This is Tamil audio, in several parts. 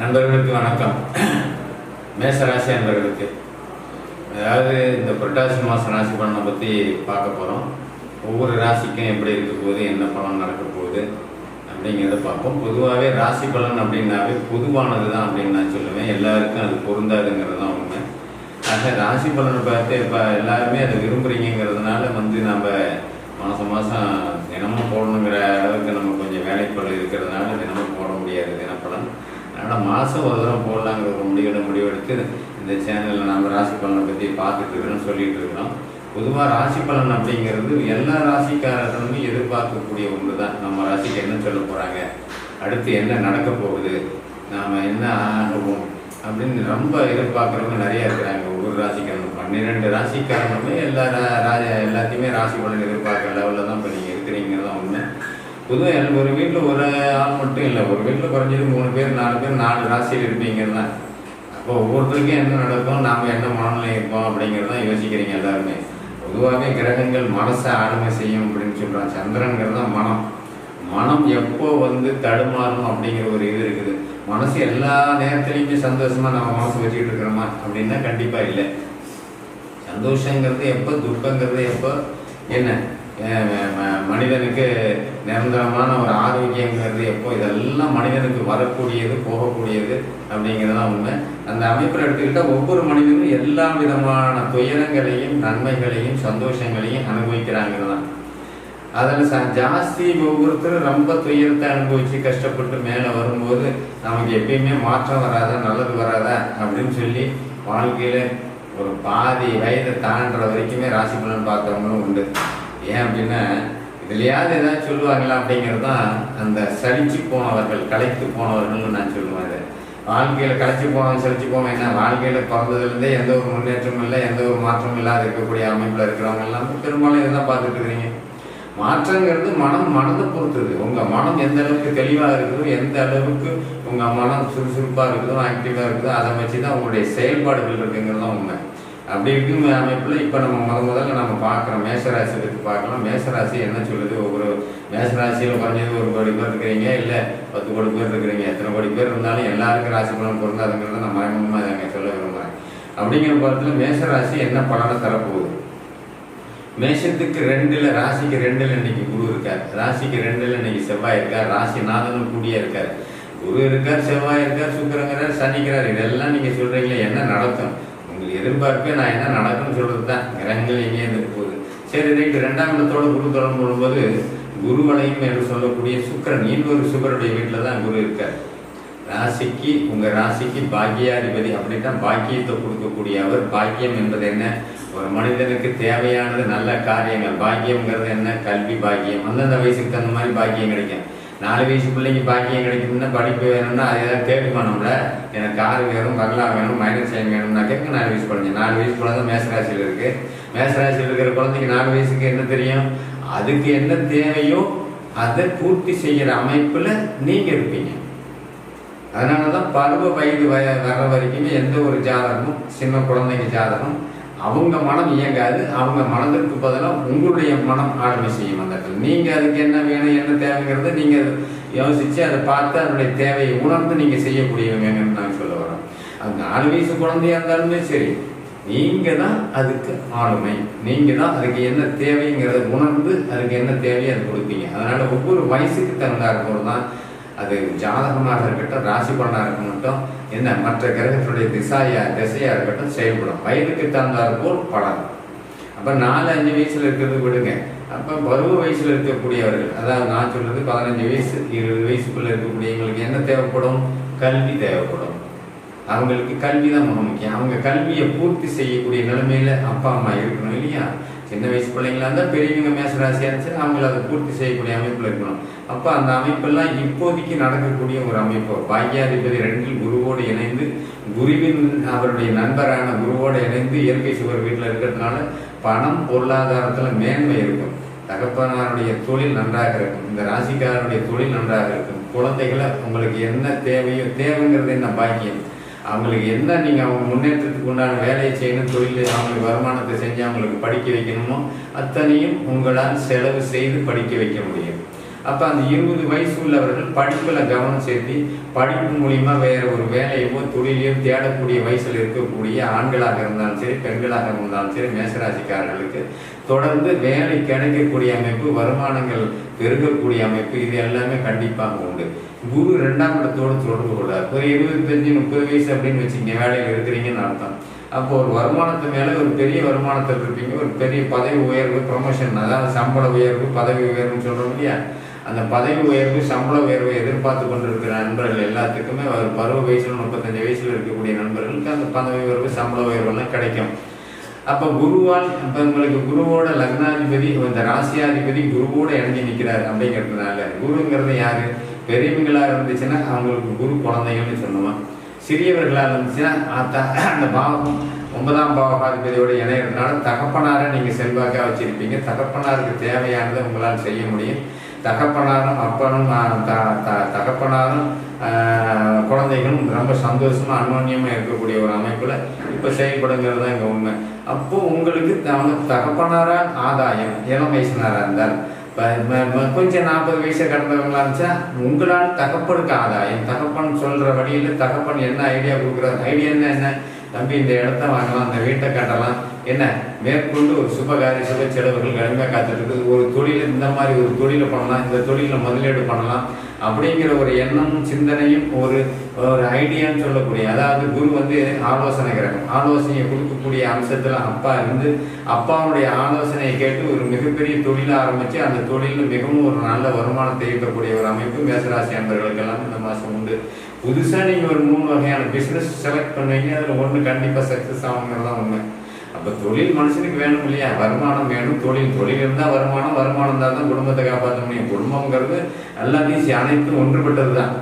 நண்பர்களுக்கு வணக்கம். மேசராசி நண்பர்களுக்கு அதாவது இந்த புரட்டாசி மாதம் ராசி பலனை பற்றி பார்க்க போகிறோம் ஒவ்வொரு ராசிக்கும் எப்படி இருக்க போகுது என்ன பலன் நடக்க போகுது அப்படிங்கிறத பார்ப்போம். பொதுவாகவே ராசி பலன் அப்படின்னாவே பொதுவானது தான் அப்படின்னு நான் சொல்லுவேன். எல்லாருக்கும் அது பொருந்தாதுங்கிறது தான் உண்மை. ஆக ராசி பலனை பார்த்து இப்போ எல்லாருமே அதை விரும்புகிறீங்கிறதுனால வந்து நம்ம மாதம் மாதம் தினமும் போடணுங்கிற அளவுக்கு நம்ம கொஞ்சம் வேலைப்பளு இருக்கிறதுனால தினமும் போட முடியாது தினப்பலன். அதனால் மாதம் ஒரு தரம் போடலாங்கிற ஒரு முடிவெடு முடிவெடுத்து இந்த சேனலில் நம்ம ராசி பலனை பற்றி பார்த்துட்டு இருக்கிறோம் சொல்லிகிட்டு இருக்கிறோம் பொதுவாக ராசி பலன் அப்படிங்கிறது எல்லா ராசிக்காரர்களுமே எதிர்பார்க்கக்கூடிய ஒன்று தான் நம்ம ராசிக்கு என்ன சொல்ல போகிறாங்க அடுத்து என்ன நடக்க போகுது? நாம் என்ன ஆகுவோம் அப்படின்னு ரொம்ப எதிர்பார்க்குறவங்க நிறைய இருக்கிறாங்க. ஒவ்வொரு ராசிக்காரனும் பன்னிரெண்டு ராசிக்காரனுமே எல்லா ரா- எல்லாத்தையுமே ராசி பலன் எதிர்பார்க்குற லெவலில் தான் இப்போ நீங்கள் இருக்கிறீங்கிறது தான் உண்மை பொதுவாக எனக்கு ஒரு வீட்டில் ஒரு ஆள் மட்டும் இல்லை. ஒரு வீட்டில் குறைஞ்சது மூணு பேர் நாலு பேர் நாலு ராசியில் இருப்பீங்கன்னா அப்போ ஒவ்வொருத்தருக்கும் என்ன நடக்கும் நாம் என்ன மனநிலை இருப்போம் அப்படிங்கிறது தான் யோசிக்கிறீங்க எல்லாருமே. பொதுவாகவே கிரகங்கள் மனசை ஆளுமை செய்யும் அப்படின்னு சொல்கிறான் சந்திரங்கிறது தான் மனம். மனம் எப்போ வந்து தடுமாறும் அப்படிங்கிற ஒரு இது இருக்குது. மனசு எல்லா நேரத்துலையுமே சந்தோஷமாக நம்ம மனசு வச்சுக்கிட்டு இருக்கிறோமா அப்படின்னா கண்டிப்பாக இல்லை. சந்தோஷங்கிறது எப்போ துக்கங்கிறது எப்போ என்ன? மனிதனுக்கு நிரந்தரமான ஒரு ஆரோக்கியங்கிறது எப்போ? இதெல்லாம் மனிதனுக்கு வரக்கூடியது போகக்கூடியது அப்படிங்கிறதான் உண்மை. அந்த அமைப்பில் எடுத்துக்கிட்டால் ஒவ்வொரு மனிதனும் எல்லா விதமான துயரங்களையும் நன்மைகளையும் சந்தோஷங்களையும் அனுபவிக்கிறாங்கிறது தான் அதில் ச ஜாஸ்தி ஒவ்வொருத்தரும் ரொம்ப துயரத்தை அனுபவிச்சு கஷ்டப்பட்டு மேலே வரும்போது நமக்கு எப்பயுமே மாற்றம் வராதா நல்லது வராதா அப்படின்னு சொல்லி வாழ்க்கையில் ஒரு பாதி வயதை தாண்டுற வரைக்குமே ராசி பலன் பார்த்தவங்களும் உண்டு. ஏன் அப்படின்னா இதுலையாவது ஏதாவது சொல்லுவாங்களா அப்படிங்கிறது தான் அந்த சலிச்சு போனவர்கள் கலைத்து போனவர்கள்னு நான் சொல்லுவேன் அதை. வாழ்க்கையில் களைச்சு போனவன் சலிச்சு போனவன் என்ன? வாழ்க்கையில் பிறந்ததுலேருந்தே எந்த ஒரு முன்னேற்றமும் இல்லை எந்த ஒரு மாற்றமும் இல்லாத இருக்கக்கூடிய அமைப்பில் இருக்கிறவங்க எல்லாம் பெரும்பாலும் இதை தான் பார்த்துட்டு இருக்கிறீங்க. மாற்றங்கிறது மனம் மனதை பொறுத்தது. உங்கள் மனம் எந்த அளவுக்கு தெளிவாக இருக்குதோ எந்த அளவுக்கு உங்கள் மனம் சுறுசுறுப்பாக இருக்குதோ ஆக்டிவாக இருக்குதோ அதை வச்சு தான் உங்களுடைய செயல்பாடுகள் இருக்குங்கிறது தான் உண்மை. அப்படி இருக்கும் அமைப்பில் இப்போ நம்ம முத முதல்ல நம்ம பார்க்குறோம். மேஷராசி பற்றி பார்க்கலாம். மேஷராசி என்ன சொல்லுது? ஒவ்வொரு மேஷராசியில் குறைஞ்சது ஒரு கோடி பேர் இருக்கிறீங்க. இல்லை பத்து கோடி பேர் இருக்கிறீங்க. எத்தனை கோடி பேர் இருந்தாலும் எல்லாருக்கும் ராசி பலன் பொருந்தாதுங்கிறத நான் மறைமுகமாக அங்கே சொல்ல விரும்புகிறேன் அப்படிங்கிற படத்தில் மேஷராசி என்ன பலனை தரப்போகுது? மேஷத்துக்கு ரெண்டில் ராசிக்கு ரெண்டில் இன்னைக்கு குரு இருக்கார். ராசிக்கு ரெண்டில் இன்னைக்கு செவ்வாய் இருக்கார். ராசி நாதனும் கூடிய இருக்கார். குரு இருக்கார் செவ்வாய் இருக்கார் சுக்கரங்கிறார் சனிக்கிறார் இதெல்லாம் நீங்க சொல்கிறீங்களே என்ன நடக்கும்? உங்களுக்கு எதிர்பார்ப்பே நான் என்ன நடக்கும்னு சொல்றது தான் கிரகங்கள் எங்கேயே இருந்து போகுது. சரி ரைட்டு ரெண்டாம் இடத்தோடு குரு தொடர்பு கொள்ளும்போது குருவலையும் என்று சொல்லக்கூடிய சுக்கரன் இன்னொரு சுக்கரனுடைய வீட்டில் தான் குரு இருக்கார். ராசிக்கு உங்கள் ராசிக்கு பாக்கியாதிபதி அப்படின்னா பாக்கியத்தை கொடுக்கக்கூடிய அவர். பாக்கியம் என்பது என்ன? ஒரு மனிதனுக்கு தேவையானது நல்ல காரியங்கள். பாக்கியம்ங்கிறது என்ன? கல்வி பாக்கியம். அந்தந்த வயசுக்கு தகுந்த மாதிரி பாக்கியம் கிடைக்கும். நாலு வயசு பிள்ளைக்கு பாக்கியம் கிடைக்கும்னா படிப்பு வேணும்னா அது ஏதாவது தேடுமா எனக்கு கார் வேணும் பங்களா வேணும் மைனஸ் சைன் வேணும்னா கேட்க நாலு வயசு குழந்தை. நாலு வயசு குழந்தை மேசராசியில் இருக்கு. மேசராசியில் இருக்கிற குழந்தைக்கு நாலு வயசுக்கு என்ன தெரியும்? அதுக்கு என்ன தேவையோ அதை பூர்த்தி செய்கிற அமைப்புல நீங்க இருப்பீங்க. அதனால தான் பருவ வயது வய வர வரைக்குமே எந்த ஒரு ஜாதகமும் சின்ன குழந்தைங்க ஜாதகம் அவங்க மனம் இயங்காது அவங்க மனதிற்கு பதிலாக உங்களுடைய மனம் ஆளுமை செய்யும் அந்த இடத்துல. நீங்கள் அதுக்கு என்ன வேணும் என்ன தேவைங்கிறத நீங்கள் யோசித்து அதை பார்த்து அதனுடைய தேவையை உணர்ந்து நீங்கள் செய்யக்கூடியவங்கன்னு நான் சொல்ல வரேன். அது நாலு வயசு குழந்தையா இருந்தாலுமே சரி நீங்கள் தான் அதுக்கு ஆளுமை. நீங்கள் தான் அதுக்கு என்ன தேவைங்கிறத உணர்ந்து அதுக்கு என்ன தேவையோ அதை கொடுப்பீங்க. அதனால் ஒவ்வொரு வயசுக்கு தகுந்தாற் போல தான் அது ஜாதகமாக இருக்கட்டும் ராசி பலனாக இருக்கட்டும் என்ன மற்ற கிரகத்துடைய திசாயா திசையாக இருக்கட்டும் செயல்படும். வயதுக்கு தகுந்தாற் போல் பலன். அப்போ நாலு அஞ்சு வயசில் இருக்கிறது விடுங்க. அப்போ பருவ வயசில் இருக்கக்கூடியவர்கள் அதாவது நான் சொல்றது பதினஞ்சு வயசு இருபது வயசுக்குள்ள இருக்கக்கூடியவங்களுக்கு என்ன தேவைப்படும்? கல்வி தேவைப்படும். அவங்களுக்கு கல்வி தான் மிக முக்கியம். அவங்க கல்வியை பூர்த்தி செய்யக்கூடிய நிலைமையில அப்பா அம்மா இருக்கணும் இல்லையா? சின்ன வயசு பிள்ளைங்களா இருந்தால் பெரியவங்க மேசராசியாக இருந்துச்சு அவங்கள அதை பூர்த்தி செய்யக்கூடிய அமைப்பில் இருக்கணும். அப்போ அந்த அமைப்பெல்லாம் இப்போதைக்கு நடக்கக்கூடிய ஒரு அமைப்பு. பாக்கியாதிபதி ரெண்டில் குருவோடு இணைந்து குருவின் அவருடைய நண்பரான குருவோடு இணைந்து இயற்கை சுவர் வீட்டில் இருக்கிறதுனால பணம் பொருளாதாரத்தில் மேன்மை இருக்கும். தகப்பனாருடைய தொழில் நன்றாக இருக்கும். இந்த ராசிக்காரனுடைய தொழில் நன்றாக இருக்கும். குழந்தைகளை உங்களுக்கு என்ன தேவையோ தேவைங்கிறது என்ன பாக்கியம்? அவங்களுக்கு என்ன நீங்கள் அவங்க முன்னேற்றத்துக்கு உண்டான வேலையை செய்யணும் தொழில் அவங்களுக்கு வருமானத்தை செஞ்சு அவங்களுக்கு படிக்க வைக்கணுமோ அத்தனையும் உங்களால் செலவு செய்து படிக்க வைக்க முடியும். அப்போ அந்த இருபது வயசு உள்ளவர்கள் படிப்பில் கவனம் செலுத்தி படிப்பு மூலியமா வேறு ஒரு வேலையோ தொழிலையோ தேடக்கூடிய வயசில் இருக்கக்கூடிய ஆண்களாக இருந்தாலும் சரி பெண்களாக இருந்தாலும் சரி மேசராசிக்காரர்களுக்கு தொடர்ந்து வேலை கிடைக்கக்கூடிய அமைப்பு வருமானங்கள் பெருகக்கூடிய அமைப்பு இது எல்லாமே கண்டிப்பாக உண்டு. குரு ரெண்டாம் இடத்தோடு தொடர்பு கொள்ளார் ஒரு இருபத்தஞ்சு முப்பது வயசு அப்படின்னு வச்சுங்க வேலையில் இருக்கிறீங்கன்னு அர்த்தம். அப்போ ஒரு வருமானத்து மேலே ஒரு பெரிய வருமானத்தில் இருப்பீங்க ஒரு பெரிய பதவி உயர்வு ப்ரொமோஷன் அதாவது சம்பள உயர்வு பதவி உயர்வுன்னு சொல்கிறோம் இல்லையா? அந்த பதவி உயர்வு சம்பள உயர்வை எதிர்பார்த்து கொண்டிருக்கிற நண்பர்கள் எல்லாத்துக்குமே ஒரு பருவ வயசுல முப்பத்தஞ்சு வயசுல இருக்கக்கூடிய நண்பர்களுக்கு அந்த பதவி உயர்வு சம்பள உயர்வெல்லாம் கிடைக்கும். அப்போ குருவால் இப்போ உங்களுக்கு குருவோட லக்னாதிபதி இந்த ராசியாதிபதி குருவோட இணைஞ்சு நிற்கிறார் அப்படிங்கிறதுனால குருங்கிறது யாரு? பெரியவங்களா இருந்துச்சுன்னா அவங்களுக்கு குரு குழந்தைகள்னு சொல்லுவோம் சிறியவர்களாக இருந்துச்சுன்னா அந்த பாவம் ஒன்பதாம் பாவகாதிபதியோட இணையறதுனால தகப்பனாரை நீங்கள் செல்வாக்காக வச்சிருப்பீங்க. தகப்பனாருக்கு தேவையானதை உங்களால் செய்ய முடியும். தகப்பனாரும் அப்பனும் த- த- தகப்பனாரும் குழந்தைகளும் ரொம்ப சந்தோஷமாக அன்யோன்யமா இருக்கக்கூடிய ஒரு அமைப்பில் இப்போ செயல்படுங்கிறது தான் இங்கே உண்மை. அப்போது உங்களுக்கு அவங்க தகப்பனாராக ஆதாயம் இளம் வயசுனாரா இருந்தால் இப்போ கொஞ்சம் நாற்பது வயசை கடந்தவங்களா இருந்துச்சா உங்களால் தகப்பனுக்கு ஆதாயம் தகப்பன் சொல்கிற வழியில தகப்பன் என்ன ஐடியா கொடுக்குறாரு ஐடியா என்ன? தம்பி இந்த இடத்த வாங்கலாம் இந்த வீட்டை கட்டலாம் என்ன? மேற்கொண்டு ஒரு சுபகாரிய சுப செலவுகள் கடுமையாக காத்துட்டு இருக்குது. ஒரு தொழில் இந்த மாதிரி ஒரு தொழிலை பண்ணலாம் இந்த தொழிலில் முதலீடு பண்ணலாம் அப்படிங்கிற ஒரு எண்ணமும் சிந்தனையும் ஒரு ஒரு ஐடியான்னு சொல்லக்கூடிய அதாவது குரு வந்து ஆலோசனை கிரகம். ஆலோசனையை கொடுக்கக்கூடிய அம்சத்தில் அப்பா இருந்து அப்பாவுடைய ஆலோசனையை கேட்டு ஒரு மிகப்பெரிய தொழிலை ஆரம்பித்து அந்த தொழிலில் மிகவும் ஒரு நல்ல வருமானத்தை ஈட்டக்கூடிய ஒரு அமைப்பு மேசராசி அன்பர்களுக்கெல்லாம் இந்த மாதம் உண்டு. புதுசாக நீங்கள் ஒரு மூணு வகையான பிஸ்னஸ் செலக்ட் பண்ணுவீங்க. அதில் ஒன்று கண்டிப்பாக சக்ஸஸ் ஆகுங்கிறதான் உண்மை. அப்போ தொழில் மனுஷனுக்கு வேணும் இல்லையா? வருமானம் வேணும். தொழில் தொழில் இருந்தால் வருமானம் வருமானம் இருந்தால் தான் குடும்பத்தை காப்பாற்ற முடியும். குடும்பங்கிறது எல்லாத்தையும் சி- அனைத்தும் ஒன்றுபட்டது தான்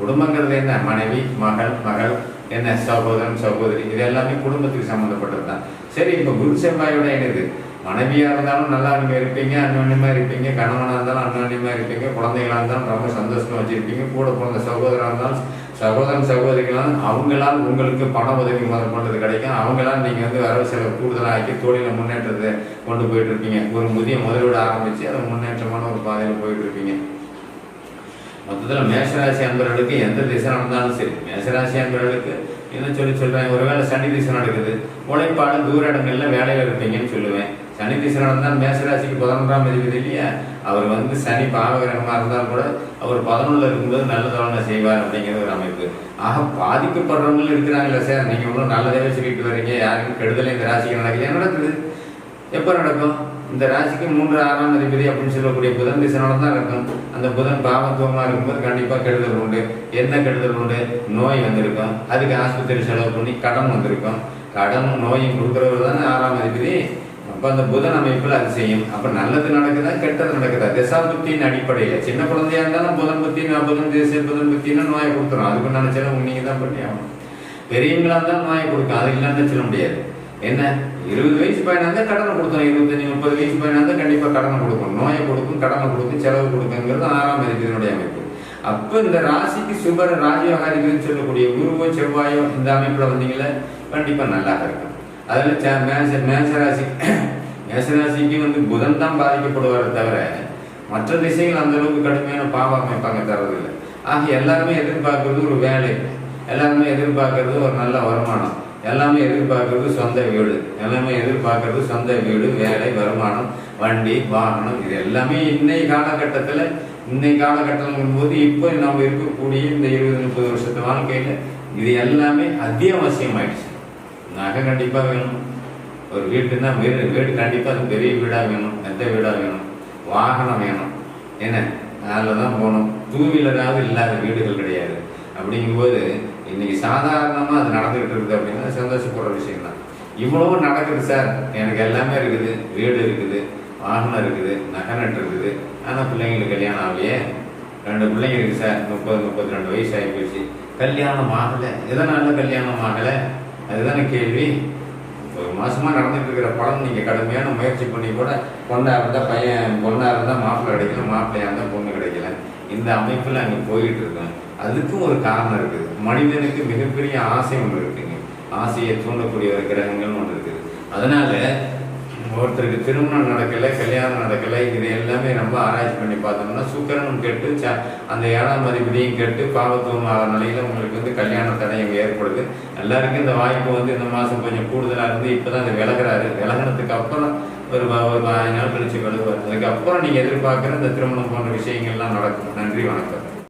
குடும்பங்கிறது என்ன? மனைவி மகள் மகள் என்ன? சகோதரன் சகோதரி இது எல்லாமே குடும்பத்துக்கு சம்மந்தப்பட்டது தான் சரி இப்போ குரு செவ்வாயோட என்னது? மனைவியா இருந்தாலும் நல்லா நீங்க இருப்பீங்க அந்யோன்யமா இருப்பீங்க கணவனா இருந்தாலும் அந்யோன்யமா இருப்பீங்க குழந்தைகளா இருந்தாலும் ரொம்ப சந்தோஷமா வச்சிருப்பீங்க கூட பிறந்த சகோதரா இருந்தாலும் சகோதரன் சகோதரிகளால் அவங்களால் உங்களுக்கு பண உதவி முதல் கிடைக்கும். அவங்களால் நீங்க வந்து வரவு செலவு கூடுதலாக்கி தொழில முன்னேற்றத்தை கொண்டு போயிட்டு இருப்பீங்க ஒரு புதிய முதலீடு ஆரம்பிச்சு அதை முன்னேற்றமான ஒரு பாதையில் போயிட்டு இருப்பீங்க மொத்தத்தில் மேஷராசி அன்பர்களுக்கு எந்த திசை நடந்தாலும் சரி மேஷராசி அன்பர்களுக்கு என்ன சொல்லி சொல்றேன் ஒருவேளை சனி திசை நடக்குது உழைப்பாடு தூர இடங்கள்ல வேலையில இருப்பீங்கன்னு சொல்லுவேன். சனி திசை தான் மேஷராசிக்கு பதினொன்றாம் அதிபதி இல்லையா? அவர் வந்து சனி பாவகிரகமாக இருந்தால் கூட அவர் பதினொன்றில் இருக்கும்போது நல்ல தவணை செய்வார் அப்படிங்கிற ஒரு அமைப்பு. ஆக பாதிக்கப்படுறவங்களும் இருக்கிறாங்களே சார். நீங்கள் ஒன்றும் நல்லதே சொல்லிட்டு வரீங்க. யாருக்கும் கெடுதல் இந்த ராசிக்கு நடக்கலையா? நடக்குது. எப்போ நடக்கும்? இந்த ராசிக்கு மூன்று ஆறாம் அதிபதி அப்படின்னு சொல்லக்கூடிய புதன் திசையோட தான் இருக்கும். அந்த புதன் பாவத்துவமாக இருக்கும்போது கண்டிப்பாக கெடுதல் உண்டு. என்ன கெடுதல் உண்டு? நோய் வந்திருக்கும். அதுக்கு ஆஸ்பத்திரி செலவு பண்ணி கடன் வந்திருக்கும். கடனும் நோயும் கொடுக்குறவர் தானே ஆறாம் அதிபதி அப்போ அந்த புதன் அமைப்பில் அது செய்யும். அப்போ நல்லது நடக்குதா கெட்டது நடக்குதா? திசாபுத்தியின் அடிப்படையில். சின்ன குழந்தையா இருந்தாலும் புதன் புத்தி புதன் திசை புதன் புத்தின்னு நோயை கொடுத்துரும். அதுக்கு நினைச்சாலும் நீங்கள் தான் பண்ணி ஆகணும் பெரியவங்களா இருந்தாலும் நோயை கொடுக்கும். அது இல்லைன்னு சொல்ல முடியாது. என்ன? இருபது வயசு பையனா இருந்தால் கடனை கொடுத்தோம் இருபத்தஞ்சு முப்பது வயசு பையனா இருந்தால் கண்டிப்பாக கடனை கொடுக்கும். நோயை கொடுக்கும் கடனை கொடுக்கும் செலவு கொடுக்குங்கிறது ஆறாம் அதிபதியினுடைய அமைப்பு. அப்போ இந்த ராசிக்கு சுபர் ராஜயோகாதிபதினு சொல்லக்கூடிய குருவோ செவ்வாயோ இந்த அமைப்பில் வந்தீங்களே கண்டிப்பாக நல்லா இருக்கும். அதில் மேச மேசராசி மேசராசிக்கு வந்து புதன் தான் பாதிக்கப்படுவாரே தவிர மற்ற திசைகள் அந்த அளவுக்கு கடுமையான பாவாமை அமைப்பாங்க தரதில்லை ஆக எல்லாருமே எதிர்பார்க்கறது ஒரு வேலை. எல்லாருமே எதிர்பார்க்கறது ஒரு நல்ல வருமானம். எல்லாமே எதிர்பார்க்கறது சொந்த வீடு. எல்லாமே எதிர்பார்க்கறது சொந்த வீடு வேலை வருமானம் வண்டி வாகனம் இது எல்லாமே இன்னைய காலகட்டத்தில் இன்னைய காலகட்டங்கும் போது இப்போ நம்ம இருக்கக்கூடிய இந்த இருபது முப்பது வருஷத்து வாழ்க்கையில் இது எல்லாமே அத்தியாவசியமாயிடுச்சு. நகை கண்டிப்பாக வேணும். ஒரு வீட்டுன்னா வீடு வீடு கண்டிப்பாக அது பெரிய வீடாக வேணும் மெத்த வீடாக வேணும். வாகனம் வேணும். என்ன? அதில் தான் போகணும். டூ வீலராவது இல்லாத வீடுகள் கிடையாது. அப்படிங்கும்போது இன்னைக்கு சாதாரணமாக அது நடந்துக்கிட்டு இருக்குது அப்படின்னா சந்தோஷப்படுற விஷயம் தான் இவ்வளவும் நடக்குது சார். எனக்கு எல்லாமே இருக்குது. வீடு இருக்குது. வாகனம் இருக்குது. நகை நட்டு இருக்குது. ஆனால் பிள்ளைங்களுக்கு கல்யாணம் ஆகலையே. ரெண்டு பிள்ளைங்க இருக்குது சார். முப்பது முப்பத்தி ரெண்டு வயசு ஆகி போச்சு கல்யாணம் ஆகலை. எதனால கல்யாணம் ஆகலை? அதுதானே கேள்வி. ஒரு மாசமா நடந்துட்டு இருக்கிற படம் நீங்க கடுமையான முயற்சி பண்ணி கூட பொண்ணா இருந்தா பையன் பொண்ணா இருந்தா மாப்பிள்ளை கிடைக்கல மாப்பிள்ளையா இருந்தா பொண்ணு கிடைக்கல. இந்த அமைப்புல அங்க போயிட்டு இருக்கோம் அதுக்கும் ஒரு காரணம் இருக்குது மனிதனுக்கு மிகப்பெரிய ஆசை ஒன்று இருக்குங்க. ஆசையை தூண்டக்கூடிய ஒரு கிரகங்கள்னு ஒன்று இருக்குது. அதனால ஒருத்தருக்கு திருமணம் நடக்கலை கல்யாணம் நடக்கலை இது எல்லாமே ரொம்ப ஆராய்ச்சி பண்ணி பார்த்தோம்னா சுக்கிரனும் கெட்டு ச அந்த ஏழாம் அதிபதியும் கெட்டு பாவத்துவம் ஆகிற நிலையில் உங்களுக்கு வந்து கல்யாண தடை ஏற்படுது. எல்லாருக்கும் இந்த வாய்ப்பு வந்து இந்த மாதம் கொஞ்சம் கூடுதலாக இருந்து இப்போ தான் அது விலகுறாரு. விலகினதுக்கு அப்புறம் ஒரு ஒரு பதினஞ்சு நாள் கழிச்சு விலகுவார். அதுக்கப்புறம் நீங்கள் எதிர்பார்க்குற இந்த திருமணம் போன்ற விஷயங்கள்லாம் நடக்கும். நன்றி வணக்கம்.